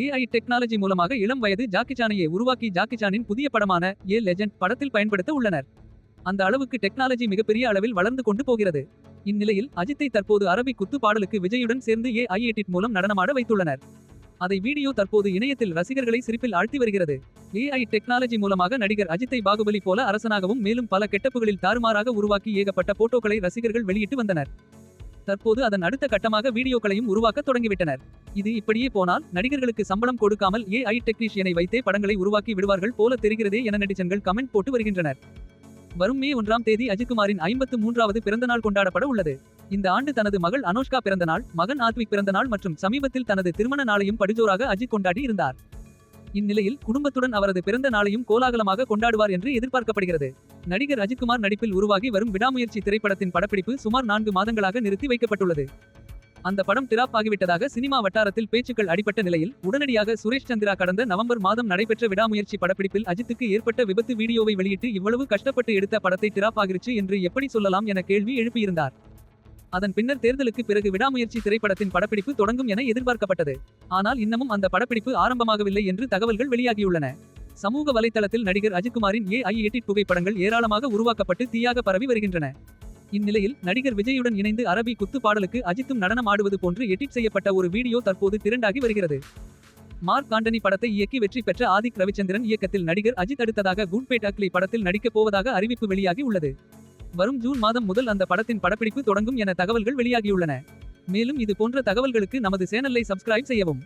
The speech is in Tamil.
ஏஐ டெக்னாலஜி மூலமாக இளம் வயது ஜாக்கிசானையை உருவாக்கி ஜாக்கிசானின் புதிய படமான ஏ லெஜெண்ட் படத்தில் பயன்படுத்த உள்ளனர். அந்த அளவுக்கு டெக்னாலஜி மிகப்பெரிய அளவில் வளர்ந்து கொண்டு போகிறது. இந்நிலையில் அஜித்தை தற்போது அரபி குத்து பாடலுக்கு விஜயுடன் சேர்ந்து ஏ எடிட் மூலம் நடனமாட வைத்துள்ளனர். அதை வீடியோ தற்போது இணையத்தில் ரசிகர்களை சிரிப்பில் ஆழ்த்தி வருகிறது. ஏஐ டெக்னாலஜி மூலமாக நடிகர் அஜித்தை பாகுபலி போல அரசனாகவும் மேலும் பல கெட்டப்புகளில் தாறுமாறாக உருவாக்கி ஏகப்பட்ட போட்டோக்களை ரசிகர்கள் வெளியிட்டு வந்தனர். தற்போது அதன் அடுத்த கட்டமாக வீடியோக்களையும் உருவாக்க தொடங்கிவிட்டனர். இது இப்படியே போனால் நடிகர்களுக்கு சம்பளம் கொடுக்காமல் ஏஐ டெக்னீஷியனை வைத்தே படங்களை உருவாக்கி விடுவார்கள் போல தெரிகிறதே என நடிச்சன்கள் கமெண்ட் போட்டு வருகின்றனர். வரும் மே ஒன்றாம் தேதி அஜித்குமாரின் ஐம்பத்து மூன்றாவது பிறந்தநாள் கொண்டாடப்பட உள்ளது. இந்த ஆண்டு தனது மகள் அனுஷ்கா பிறந்தநாள் மகன் ஆத்விக் பிறந்தநாள் மற்றும் சமீபத்தில் தனது திருமண நாளையும் படிஜோராக அஜித் கொண்டாடி இருந்தார். இந்நிலையில் குடும்பத்துடன் அவரது பிறந்த நாளையும் கோலாகலமாக கொண்டாடுவார் என்று எதிர்பார்க்கப்படுகிறது. நடிகர் அஜித்குமார் நடிப்பில் உருவாகி வரும் விடாமுயற்சி திரைப்படத்தின் படப்பிடிப்பு சுமார் நான்கு மாதங்களாக நிறுத்தி வைக்கப்பட்டுள்ளது. அந்த படம் டிராப் ஆகிவிட்டதாக சினிமா வட்டாரத்தில் பேச்சுக்கள் அடிபட்ட நிலையில் உடனடியாக சுரேஷ் சந்திரா கடந்த நவம்பர் மாதம் நடைபெற்ற விடாமுயற்சி படப்பிடிப்பில் அஜித்துக்கு ஏற்பட்ட விபத்து வீடியோவை வெளியிட்டு இவ்வளவு கஷ்டப்பட்டு எடுத்த படத்தை டிராப் ஆகிருச்சு என்று எப்படி சொல்லலாம் என கேள்வி எழுப்பியிருந்தார். அதன் பின்னர் தேர்தலுக்கு பிறகு விடாமுயற்சி திரைப்படத்தின் படப்பிடிப்பு தொடங்கும் என எதிர்பார்க்கப்பட்டது. ஆனால் இன்னமும் அந்த படப்பிடிப்பு ஆரம்பமாகவில்லை என்று தகவல்கள் வெளியாகியுள்ளன. சமூக வலைத்தளத்தில் நடிகர் அஜித்குமாரின் ஏஐ எடிட் புகைப்படங்கள் ஏராளமாக உருவாக்கப்பட்டு தீயாக பரவி வருகின்றன. இந்நிலையில் நடிகர் விஜயுடன் இணைந்து அரபி குத்து பாடலுக்கு அஜித்தும் நடனம் ஆடுவது போன்று எடிட் செய்யப்பட்ட ஒரு வீடியோ தற்போது திரண்டாகி வருகிறது. மார்க் ஆண்டனி படத்தை இயக்கி வெற்றி பெற்ற ஆதிக் ரவிச்சந்திரன் இயக்கத்தில் நடிகர் அஜித் அடுத்ததாக குட்பேட் அக்லி படத்தில் நடிக்கப் போவதாக அறிவிப்பு வெளியாகி உள்ளது. வரும் ஜூன் மாதம் முதல் அந்த படத்தின் படப்பிடிப்பு தொடங்கும் என தகவல்கள் வெளியாகியுள்ளன. மேலும் இது போன்ற தகவல்களுக்கு நமது சேனலை சப்ஸ்கிரைப் செய்யவும்.